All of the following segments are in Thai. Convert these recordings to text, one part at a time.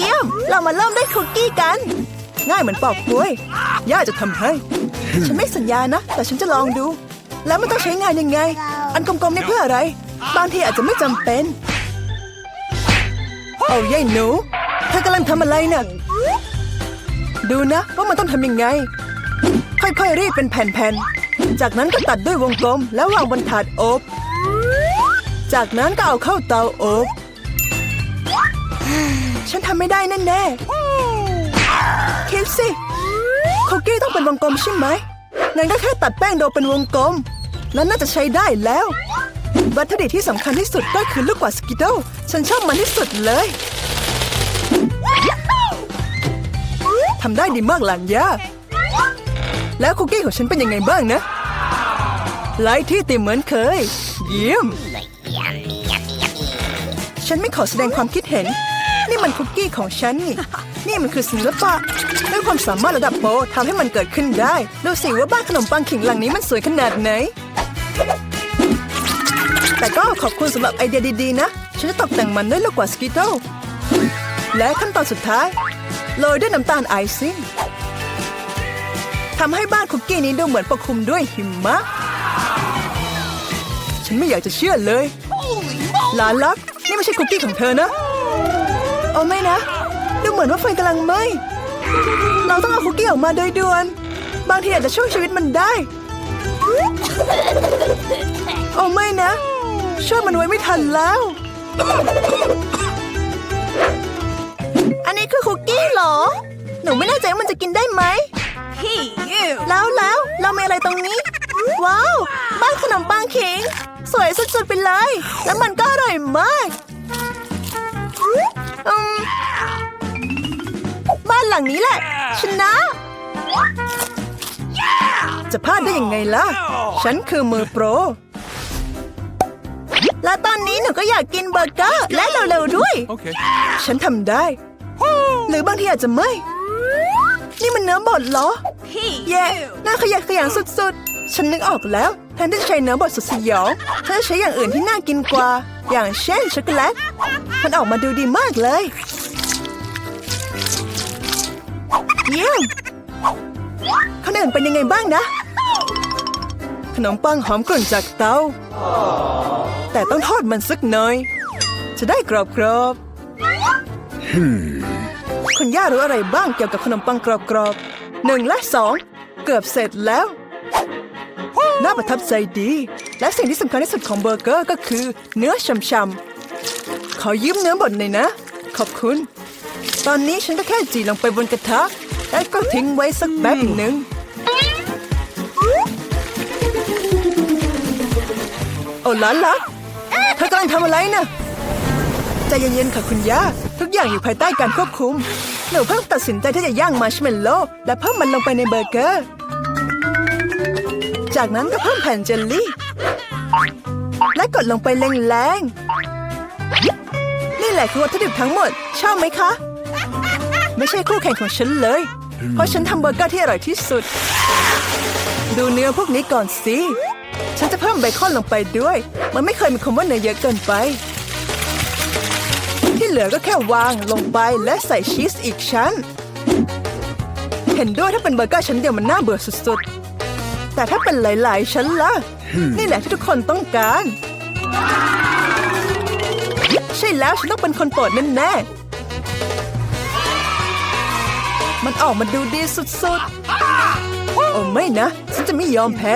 เยี่ยม เรามาเริ่มด้วยคุกกี้กัน ง่ายเหมือนปอกกล้วย ย่าจะทำให้ ฉันไม่สัญญานะ แต่ฉันจะลองดู แล้วมันต้องใช้งานยังไง อันกลมๆนี่เพื่ออะไร บางทีอาจจะไม่จำเป็น เอายายหนูเธอกำลังทำอะไรน่ะดูนะว่ามันต้องทำยังไง ค่อยๆรีดเป็นแผ่นๆ จากนั้นก็ตัดด้วยวงกลมแล้ววางบนถาดอบ จากนั้นก็เอาเข้าเตาอบ ฉันทำไม่ได้แน่ๆคิดสิคุกกี้ต้องเป็นวงกลมใช่ไหม งั้นก็แค่ตัดแป้งโดเป็นวงกลม แล้วน่าจะใช้ได้แล้ว วัตถุดิบที่สำคัญที่สุดก็คือลูกกวาดสกิโดฉันชอบมันที่สุดเลยทำได้ดีมากหลานย่าแล้วคุกกี้ของฉันเป็นยังไงบ้างนะไล่ที่ติมเหมือนเคย เยี่ยม ฉันไม่ขอแสดงความคิดเห็นนี่ มันคุกกี้ของฉันนี่ นี่มันคือศิลปะด้วยความสามารถระดับโปรทำให้มันเกิดขึ้นได้ ดูสิว่าบ้านขนมปังขิงหลังนี้มันสวยขนาดไหน แต่ก็ขอบคุณสำหรับไอเดียดีๆนะ ฉันจะตกแต่งมันด้วยลูกกวาดสกิโตและขั้นตอนสุดท้าย โรยด้วยน้ำตาลไอซิ่งทำให้บ้านคุกกี้นี้ดูเหมือนปกคลุมด้วยหิมะ ฉันไม่อยากจะเชื่อเลยหลานรัก นี่ไม่ใช่คุกกี้ของเธอนะ โอ้ไม่นะ ดูเหมือนว่าไฟกำลังไหม้ เราต้องเอาคุกกี้ออกมาโดยด่วน บางทีอาจจะช่วยชีวิตมันได้ โอ้ไม่นะ ช่วยมันไว้ไม่ทันแล้ว อันนี้คือคุกกี้เหรอ หนูไม่แน่ใจว่ามันจะกินได้ไหม Hey, you! แล้วแล้วเรามีอะไรตรงนี้ ว้าว บ้านขนมปังขิงสวยสุดๆไปเลย แล้วมันก็อร่อยมากอืม บ้านหลังนี้แหละ ชนะ จะพลาดได้ยังไงล่ะ ฉันคือมือโปร และตอนนี้หนูก็อยากกินเบอร์เกอร์และเร็วๆด้วย Okay. ฉันทำได้ หรือบางทีอาจจะไม่ นี่มันเนื้อบดเหรอ Hey, แย่น่าขยะแขยงสุดๆ ฉันนึกออกแล้วแท นที่จะใช้เนื้อบดสุดสยองฉันจะใช้อย่างอื่นที่น่ากินกว่า อย่างเช่นช็อกโกแลต มันออกมาดูดีมากเลย เยี่ยมคนอื่นเป็นยังไงบ้างนะ ขนมปังหอมกลุ่นจากเตา แต่ต้องทอดมันสักหน่อย จะได้กรอบๆคุณย่ารู้อะไรบ้างเกี่ยวกับขนมปังกรอบๆหนึ่งและสอง เกือบเสร็จแล้ว น่าประทับใจดี และสิ่งที่สำคัญที่สุดของเบอร์เกอร์ก็คือ เนื้อช่ำๆขอยืมเนื้อบดหน่อยนะ ขอบคุณ ตอนนี้ฉันก็แค่จีลงไปบนกระทะแล้วก็ทิ้งไว้สักแป๊บหนึ่งโอ้ล้านลักเธอกำลังทำอะไรน่ะใจเย็นๆค่ะคุณย่าทุกอย่างอยู่ภายใต้การควบคุม หนูเพิ่งตัดสินใจที่จะย่างมาร์ชเมลโล่และเพิ่มมันลงไปในเบอร์เกอร์ จากนั้นก็เพิ่มแผ่นเจลลี่ และกดลงไปแรงๆ นี่แหละคือวัตถุดิบทั้งหมด ชอบไหมคะ ไม่ใช่คู่แข่งของฉันเลย เพราะฉันทำเบอร์เกอร์ที่อร่อยที่สุด ดูเนื้อพวกนี้ก่อนสิ ฉันจะเพิ่มเบคอนลงไปด้วย มันไม่เคยมีคำว่าเนื้อเยอะเกินไป ที่เหลือก็แค่วางลงไปและใส่ชีสอีกชั้น เห็นด้วยถ้าเป็นเบอร์เกอร์ชั้นเดียวมันน่าเบื่อสุดๆ แต่ถ้าเป็นหลาย ๆ ชั้นล่ะ นี่แหละที่ทุกคนต้องการ ใช่แล้วฉันต้องเป็นคนโปรดแน่ๆมันออกมาดูดีสุด ๆ โอ้ไม่นะ ฉันจะไม่ยอมแพ้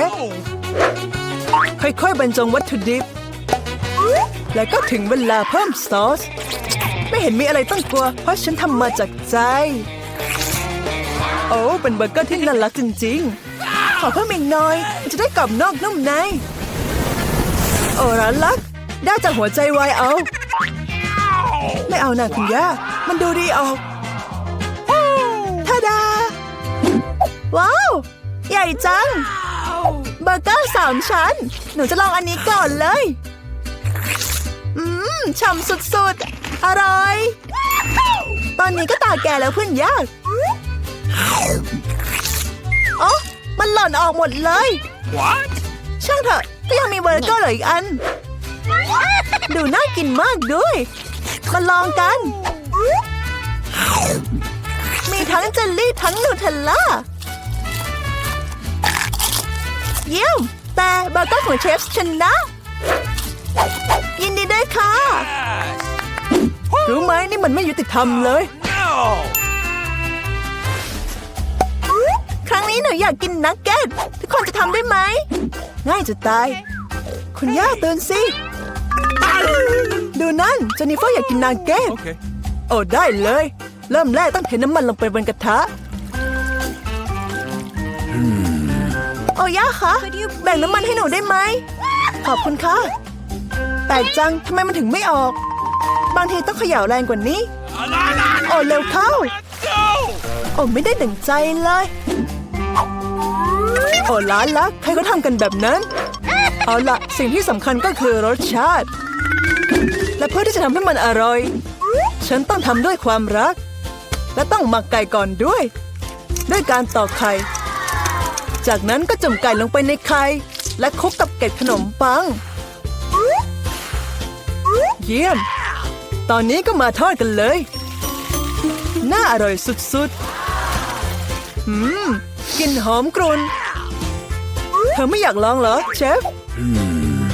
ค่อย ๆ บรรจงวัตถุดิบ แล้วก็ถึงเวลาเพิ่มซอส ไม่เห็นมีอะไรต้องกลัว เพราะฉันทำมาจากใจ โอ้ เป็นเบอร์เกอร์ที่น่ารักจริงๆข อเพิ่มอีกหน่อย จะได้กรอบนอกนุ่มใน โอ้ร้านลัก ได้จากหัวใจวายเอา ไม่เอานะคุณย่า มันดูดีออกท่าดา ว้าว ใหญ่จัง เบอร์เกอร์สามชั้น หนูจะลองอันนี้ก่อนเลย อืมฉ่ำสุดๆ อร่อย ตอนนี้ก็ตาแก่แล้วเพื่อนยาก ล่นออกหมดเลย What? ช่างเถอะก็ยังมีเบอร์เกอร์เหลืออีกอัน ดูน่ากินมากด้วยมาลองกัน มีทั้งเจลลี่ทั้งนูเทลล่า เยี่ยม แต่เบอร์เกอร์ของเชฟชนะ ยินดีด้วยค่ะ รู้ไหมนี่มันไม่ยุติธรรมเลย No! ครั้งนี้หนูอยากกินนักเก็ตทุกคนจะทำได้ไหม ง่ายจะตาย คุณย่าตื่นสิ ดูนั่นเจนนิเฟอร์อยากกินนักเก็ต Okay. โอ้ได้เลย เริ่มแรกต้องเทน้ำมันลงไปบนกระทะโอ้ย่าคะแบ่งน้ำมันให้หนูได้ไหม ขอบคุณค่ะแปลกจังทำไมมันถึงไม่ออก บางทีต้องเขย่าแรงกว่านี้ โอ้เร็วเข้า Go! โอ้ไม่ได้ดั่งใจเลย โอ้ล้านละใครก็ทำกันแบบนั้น เอาละสิ่งที่สำคัญก็คือรสชาติ และเพื่อที่จะทำให้มันอร่อย ฉันต้องทำด้วยความรัก และต้องหมักไก่ก่อนด้วย ด้วยการตอกไข่ จากนั้นก็จุ่มไก่ลงไปในไข่และคลุกกับเกล็ดขนมปัง เยี่ยม ตอนนี้ก็มาทอดกันเลย น่าอร่อยสุดๆ อืม กลิ่นหอมกรุ่น เธอไม่อยากลองเหรอเชฟ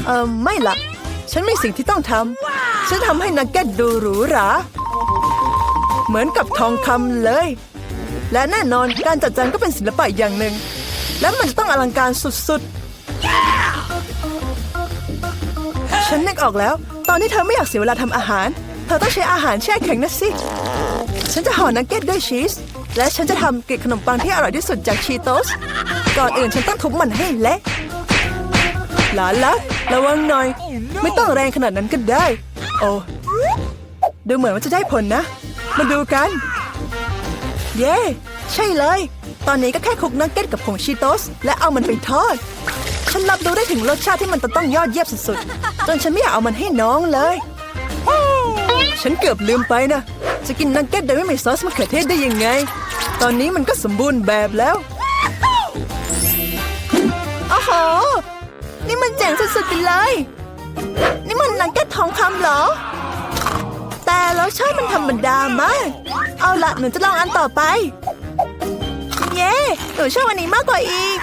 เออไม่ละฉันมีสิ่งที่ต้องทำฉันทำให้นักเก็ตดูหรูหราเหมือนกับทองคำเลย และแน่นอนการจัดจานก็เป็นศิลปะอย่างหนึ่ง และมันจะต้องอลังการสุดๆ ฉันนึกออกแล้ว ตอนนี้เธอไม่อยากเสียเวลาทำอาหาร เธอต้องใช้อาหารแช่แข็งนะสิ ฉันจะห่อนักเก็ตด้วยชีส และฉันจะทำเกล็ดขนมปังที่อร่อยที่สุดจากชีโตส ก่อนอื่นฉันต้องทุบมันให้เละหลานลักระวังหน่อย ไม่ต้องแรงขนาดนั้นก็ได้ โอ้ดูเหมือนว่าจะได้ผลนะ มาดูกัน เย้ ใช่เลย ตอนนี้ก็แค่คลุกนักเก็ตกับผงชีโตส และเอามันไปทอด ฉันรับรู้ได้ถึงรสชาติที่มันจะต้องยอดเยี่ยมสุดๆ จนฉันไม่อยากเอามันให้น้องเลย ฉันเกือบลืมไปนะ จะกินนักเก็ตโดยไม่มีซอสมะเขือเทศได้ยังไง ตอนนี้มันก็สมบูรณ์แบบแล้วโอ้โหนี่มันเจ๋งสุดๆไปเลย นี่มันนักเก็ตทองคำเหรอ แต่รสชาติมันธรรมดามาก เอาละหนูจะลองอันต่อไป เย้ หนูชอบอันนี้มากกว่าอีก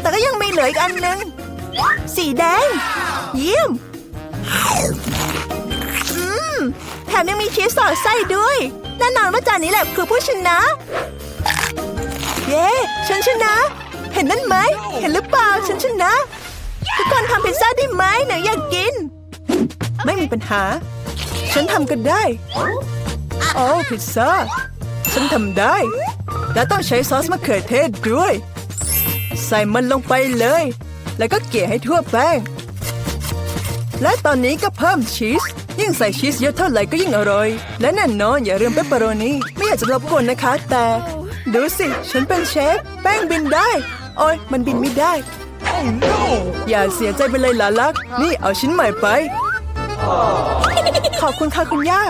แต่ก็ยังมีเหลืออีกอันนึง สีแดง เยี่ยม อืม แถมยังมีชีสสอดไส้ด้วย แน่นอนว่าจานนี้แหละคือผู้ชนะ เย้ ฉันชนะ เห็นนั่นไหม เห็นหรือเปล่า ฉันชนะ ทุกคนทำพิซซ่าได้ไหมหนูอยากกิน ไม่มีปัญหา ฉันทำกันได้ โอ้พิซซ่า ฉันทำได้ และต้องใช้ซอสมะเขือเทศด้วย ใส่มันลงไปเลย แล้วก็เกลี่ยให้ทั่วแป้ง และตอนนี้ก็เพิ่มชีส ยิ่งใส่ชีสเยอะเท่าไหร่ก็ยิ่งอร่อย และแน่นอนอย่าลืมเปปเปอโรนีไม่อยากจะรบกวนนะคะแต่ ดูสิ ฉันเป็นเชฟ แป้งบินได้ โอ้ยมันบินไม่ได้ Oh no! อย่าเสียใจไปเลยหลานลัก นี่เอาชิ้นใหม่ไป ขอบคุณค่ะคุณย่า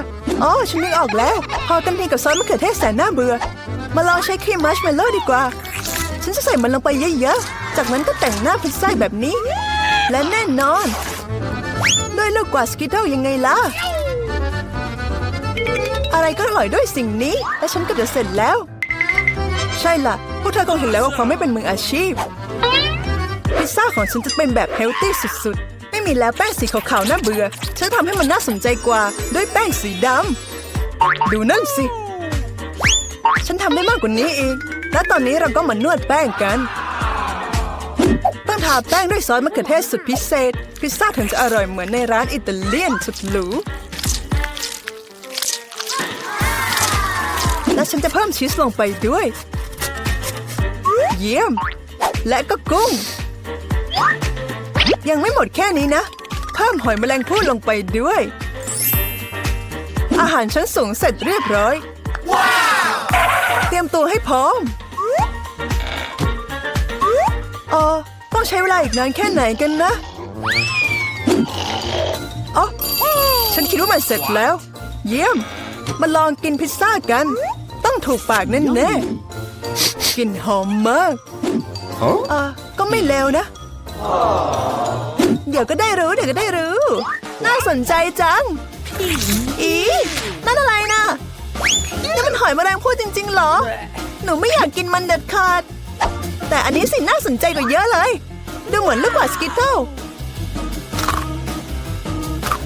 อ๋อฉันนึกออกแล้ว พอกันทีกับซอสมะเขือเทศแสนน่าเบื่อ มาลองใช้ครีมมัชเมลโล่ดีกว่า ฉันจะใส่มันลงไปเยอะๆ จากนั้นก็แต่งหน้าพิซซ่าแบบนี้ และแน่นอน ด้วยลูกกวาดสกิทเทิลยังไงล่ะ อะไรก็อร่อยด้วยสิ่งนี้ และฉันก็จะเสร็จแล้ว ใช่ล่ะ พวกเธอคงเห็นแล้วว่าความไม่เป็นมืออาชีพ พิซซ่าของฉันจะเป็นแบบเฮลตี้สุดๆ ไม่มีแล้วแป้งสีขาวๆน่าเบื่อ ฉันทำให้มันน่าสนใจกว่าด้วยแป้งสีดำ ดูนั่นสิ ฉันทำได้มากกว่านี้อีก และตอนนี้เราก็มานวดแป้งกัน ต้องทาแป้งด้วยซอสมะเขือเทศสุดพิเศษ พิซซ่าถึงจะอร่อยเหมือนในร้านอิตาเลียนสุดหรูและฉันจะเพิ่มชีสลงไปด้วย เยี่ยม และก็กุ้ง ยังไม่หมดแค่นี้นะ เพิ่มหอยแมลงภู่ลงไปด้วย อาหารชั้นสูงเสร็จเรียบร้อย เตรียมตัวให้พร้อมเออต้องใช้เวลาอีกนานแค่ไหนกันนะอ๋อฉันคิดว่ามันเสร็จแล้ว เยี่ยม มาลองกินพิซซ่ากัน ต้องถูกปากแน่ๆ ลิ่นหอมมาก Huh? อะก็ไม่เลวนะ เดี๋ยวก็ได้รู้เดี๋ยวก็ได้รู้ น่าสนใจจัง อีนั่นอะไรนะอยแมลงภู่จริงๆเหรอ หนูไม่อยากกินมันเด็ดขาด แต่อันนี้สิน่าสนใจกว่าเยอะเลย ดูเหมือนลูกกว่าสกิตเทิล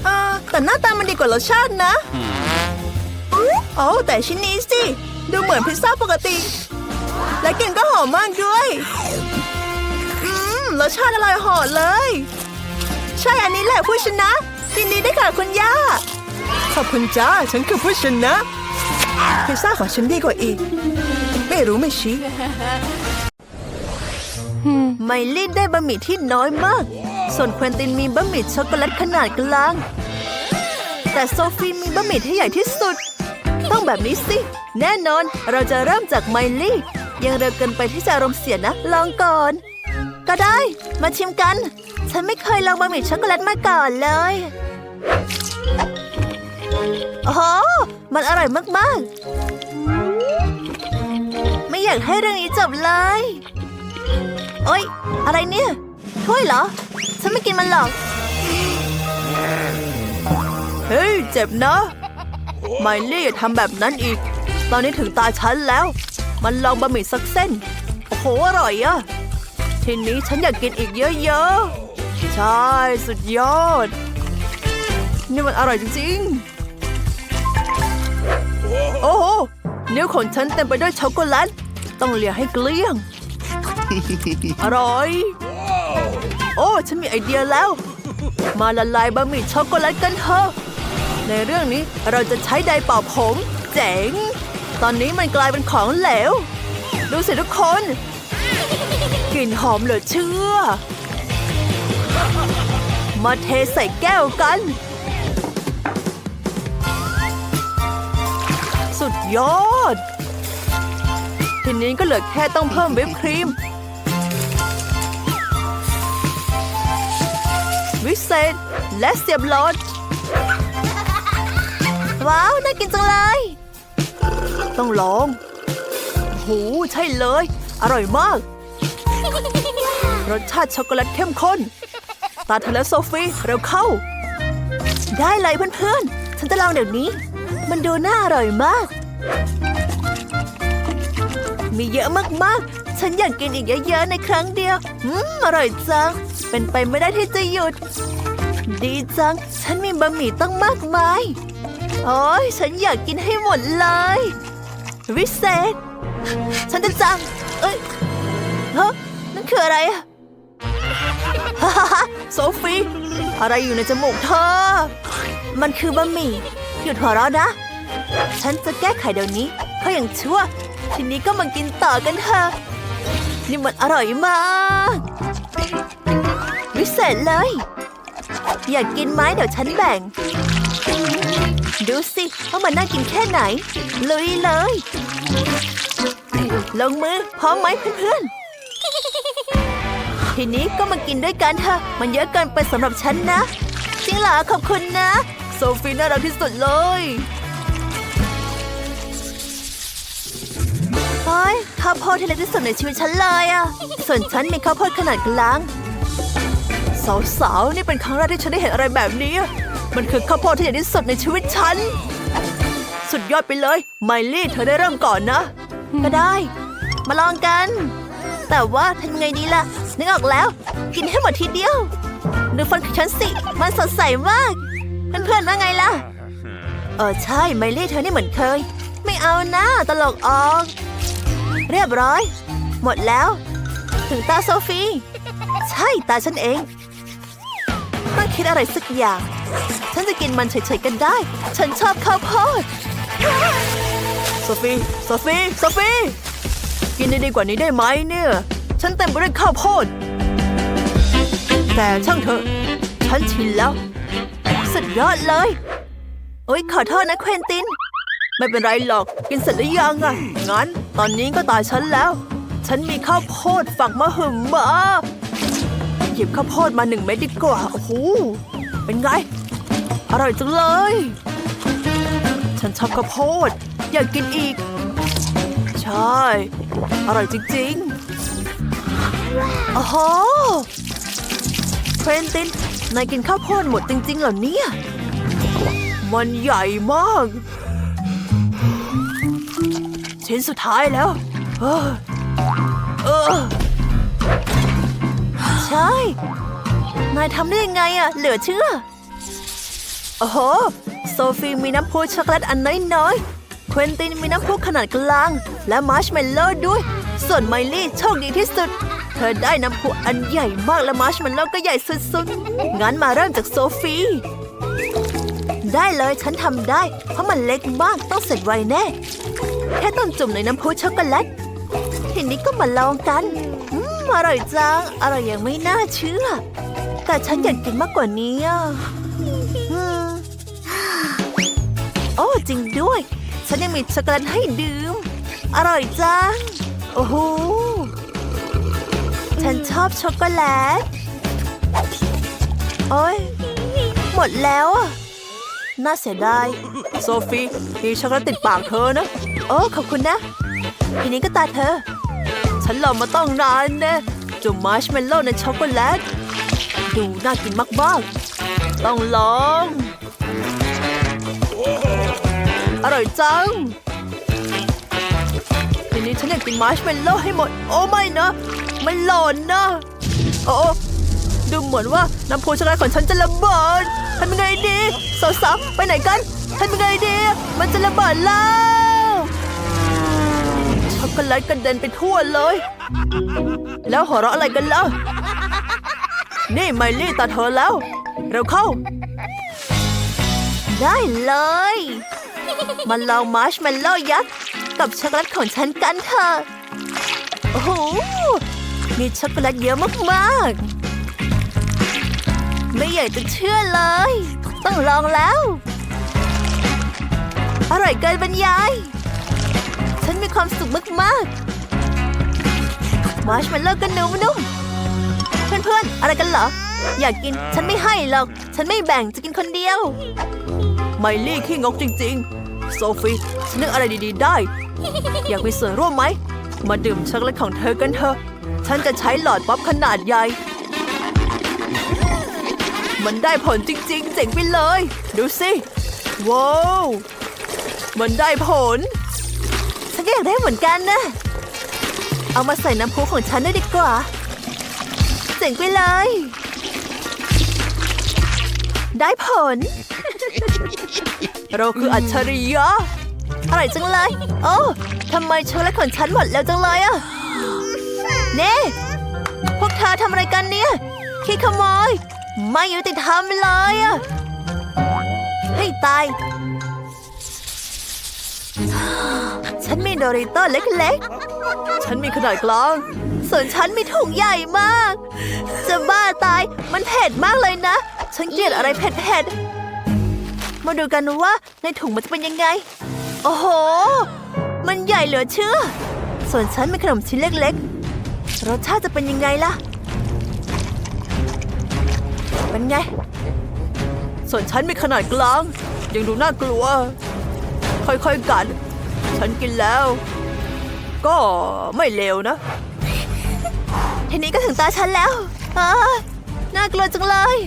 เออแต่หน้าตามันดีกว่ารสชาตินะ โอ้แต่ชิ้นนี้สิ ดูเหมือนพิซซ่าปกติ และกลิ่นก็หอมมากด้วย อืมรสชาติอร่อยหอดเลย ใช่อันนี้แหละผู้ชนะยินดีด้วยค่ะคุณย่า ขอบคุณจ้า ฉันคือผู้ชนะพิซซ่าของฉันดีกว่าอีก ไม่รู้ไม่ชี้ไมลินได้บะหมี่ที่น้อยมาก ส่วนเควินตินมีบะหมี่ช็อกโกแลตขนาดกลาง แต่โซฟีมีบะหมี่ที่ใหญ่ที่สุด ต้องแบบนี้สิ แน่นอนเราจะเริ่มจากไมลี่ ยังเร็วเกินไปที่จะอารมณ์เสียนะ ลองก่อน ก็ได้ มาชิมกัน ฉันไม่เคยลองบะหมี่ช็อกโกแลตมาก่อนเลย โอ้โห มันอร่อยมากๆ ไม่อยากให้เรื่องนี้จบเลย โอ๊ย อะไรเนี่ย ถ้วยเหรอ ฉันไม่กินมันหรอก เฮ้ย เจ็บนะไมลี่อย่าทำแบบนั้นอีก ตอนนี้ถึงตาฉันแล้ว มันลองบะหมี่สักเส้น โอ้โห อร่อยอะทีนี้ฉันอยากกินอีกเยอะๆ ใช่ สุดยอด นี่มันอร่อยจริงๆ โอ้โหนิ้วของฉันเต็มไปด้วยช็อกโกแลต ต้องเลียให้เกลี้ยง อร่อย โอ้ ฉันมีไอเดียแล้ว มาละลายบะหมี่ช็อกโกแลตกันเถอะ ในเรื่องนี้เราจะใช้ไดร์เป่าผม เจ๋ง ตอนนี้มันกลายเป็นของเหลว ดูสิทุกคน กลิ่นหอมเหลือเชื่อ มาเทใส่แก้วกัน สุดยอด ทีนี้ก็เหลือแค่ต้องเพิ่มวิปครีม วิเศษและเสียบหลอดว้าว น่ากินจังเลย ต้องลองโหใช่เลย อร่อยมาก รสชาติช็อกโกแลตเข้มข้น ตาเธอและโซฟีเร็วเข้า ได้เลยเพื่อนๆ ฉันจะลองเดี๋ยวนี้ มันดูน่าอร่อยมาก มีเยอะมากๆ ฉันอยากกินอีกเยอะๆ ในครั้งเดียว อืม อร่อยจัง เป็นไปไม่ได้ที่จะหยุด ดีจัง ฉันมีบะหมี่ตั้งมากมาย โอ้ยฉันอยากกินให้หมดเลย วิเศษ ฉันจะจัง เอ้ยเฮ้นั่นคืออะไรอะฮ่าฮ่าฮ่าโซฟีอะไรอยู่ในจมูกเธอ มันคือบะหมี่ หยุดหัวเราะนะ ฉันจะแก้ไขเดี๋ยวนี้เขาะอย่างชั่ว ทีนี้ก็มากินต่อกันเถอะ นี่มันอร่อยมาก วิเศษเลย อยากกินไหมเดี๋ยวฉันแบ่ง ดูสิว่ามันน่ากินแค่ไหน ลุยเลย ลงมือพร้อมไหมเพื่อนๆ ทีนี้ก็มากินด้วยกันเถอะ มันเยอะเกินไปสำหรับฉันนะ จริงเหรอขอบคุณนะ โซฟีน่ารักที่สุดเลยเฮ้ยข้าวโพดที่เล็กที่สุดในชีวิตฉันเลยอะส่วนฉันมีข้าวโพดขนาดกลางสาวๆนี่เป็นครั้งแรกที่ฉันได้เห็นอะไรแบบนี้ มันคือข้าวโพดที่ใหญ่ที่สุดในชีวิตฉัน สุดยอดไปเลย ไมลี่เธอได้เริ่มก่อนนะ ก็ได้ มาลองกัน แต่ว่าทำไงดีล่ะ นึกออกแล้ว กินให้หมดทีเดียว ดูฟันของฉันสิ มันสดใสมาก เพื่อนๆว่าไงล่ะ เออใช่ ไมลี่เธอนี่เหมือนเคย ไม่เอานะตลกออก เรียบร้อย หมดแล้ว ถึงตาโซฟี ใช่ตาฉันเองต้องคิดอะไรสักอย่าง ฉันจะกินมันเฉยๆกันได้ ฉันชอบข้าวโพดโซฟีโซฟีโซฟีกินได้ดีกว่านี้ได้ไหมเนี่ย ฉันเต็มไปด้วยข้าวโพด แต่ช่างเถอะ ฉันชินแล้ว สุดยอดเลย โอ๊ยขอโทษนะเควินติน ไม่เป็นไรหรอก กินเสร็จหรือยังอะงั้น ตอนนี้ก็ตายฉันแล้ว ฉันมีข้าวโพดฝักมะหึมมาหยิบข้าวโพดมาหนึ่งเม็ดดีกว่า โอ้โห เป็นไง อร่อยจังเลย ฉันชอบข้าวโพด อยากกินอีก ใช่ อร่อยจริงๆโอ้โหเควินตินนายกินข้าวโพดหมดจริงๆเหรอเนี่ย มันใหญ่มาก ชิ้นสุดท้ายแล้ว เออเออใช่ นายทำได้ยังไงอะเหลือเชื่อ โอ้โห โซฟีมีน้ำพุช็อกโกแลตอันน้อยๆ เควินตินมีน้ำพุขนาดกลาง และมาร์ชเมลโล่ด้วย ส่วนไมลี่โชคดีที่สุด เธอได้น้ำพุอันใหญ่มากและมาร์ชเมลโล่ก็ใหญ่สุดๆ งั้นมาเริ่มจากโซฟี ได้เลยฉันทำได้ เพราะมันเล็กมากต้องเสร็จไวแน่ แค่ต้องจุ่มในน้ำพุช็อกโกแลตทีนี้ก็มาลองกันอืมอร่อยจัง อร่อยอย่างไม่น่าเชื่อ แต่ฉันอยากกินมากกว่านี้อะ โอ้จริงด้วย ฉันยังมีช็อกโกแลตให้ดื่ม อร่อยจัง โอ้โห ฉันชอบช็อกโกแลต โอ้ยหมดแล้วอะ น่าเสียดาย โซฟีมีช็อกโกแลตติดปากเธอนะ โอ้ขอบคุณนะ ทีนี้ก็ตาเธอ ฉันรอมาต้องนานนะจุ่มมาร์ชเมลโล่ในช็อกโกแลต ดูน่ากินมากๆ ต้องลอง อร่อยจังทีนี้ฉันอยากกินมาร์ชเมลโล่ให้หมด โอ้ไม่นะ มันหล่นนะ โอ้ดูเหมือนว่าน้ำพุช็อกโกแลตของฉันจะระเบิดทำยังไงดีสาวๆไปไหนกันทำยังไงดี มันจะระเบิดแล้วช็อกโกแลตกระเด็นไปทั่วเลย แล้วหัวเราะอะไรกันล่ะนี่ไมลี่ตาเธอแล้ว เร็วเข้า ได้เลย มาลองมาร์ชเมลโล่ยักษ์กับช็อกโกแลตของฉันกันเถอะ โอ้โห มีช็อกโกแลตเยอะมากๆ ไม่อยากจะเชื่อเลย ต้องลองแล้ว อร่อยเกินบรรยาย ฉันมีความสุขมากๆ มาร์ชเมลโล่ก็นุ่มๆ เพื่อนๆ อะไรกันเหรอ อยากกิน ฉันไม่ให้หรอก ฉันไม่แบ่งจะกินคนเดียว ไมลี่ขี้งกจริง ๆ โซฟีฉันนึกอะไรดีๆได้ อยากมีส่วนร่วมไหม มาดื่มช็อกโกแลตของเธอกันเถอะ ฉันจะใช้หลอดป๊อปขนาดใหญ่ มันได้ผลจริงๆ เจ๋งไปเลย ดูสิ ว้าว มันได้ผล ฉันก็อยากได้เหมือนกันนะ เอามาใส่น้ำพุของฉันด้วยดีกว่า เจ๋งไปเลย ได้ผล เราคืออัจฉริยะอร่อยจังเลยโอ้ทำไมช็อกโกแลตของฉันหมดแล้วจังเลยอะเน่พวกเธอทำอะไรกันเนี่ยขี้ขโมย ไม่ยุติธรรมเลยอะให้ตาย ฉันมีโดริโต้เล็กๆ ฉันมีขนาดกลาง ส่วนฉันมีถุงใหญ่มาก จะบ้าตาย มันเผ็ดมากเลยนะ ฉันเกลียดอะไรเผ็ดๆ มาดูกันว่าในถุงมันจะเป็นยังไง โอ้โห มันใหญ่เหลือเชื่อ ส่วนฉันมีขนมชิ้นเล็กๆ รสชาติจะเป็นยังไงล่ะ เป็นไง ส่วนฉันมีขนาดกลาง ยังดูน่ากลัว ค่อยๆกัด ฉันกินแล้ว ก็ไม่เลวนะ ทีนี้ก็ถึงตาฉันแล้วอาน่ากลัวจังเลย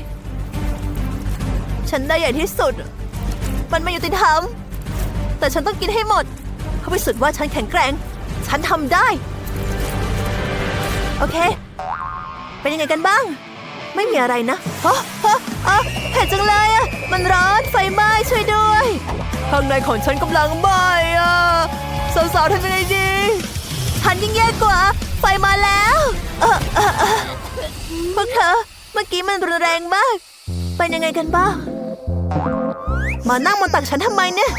ฉันได้ใหญ่ที่สุด มันไม่ยุติธรรม แต่ฉันต้องกินให้หมด เขาพิสูจน์ว่าฉันแข็งแกร่ง ฉันทำได้ โอเค เป็นยังไงกันบ้าง ไม่มีอะไรนะฮะฮะฮะเผ็ดจังเลยอะมันร้อนไฟไหม้ช่วยด้วยข้างในของฉันกำลังไหม้อะสาวๆทำยังไงดีฉันยิ่งแย่กว่า ไฟมาแล้วเออเออเออพวกเธอเมื่อกี้มันรุนแรงมาก เป็นยังไงกันบ้าง มานั่งบนตักฉันทำไมเนี่ย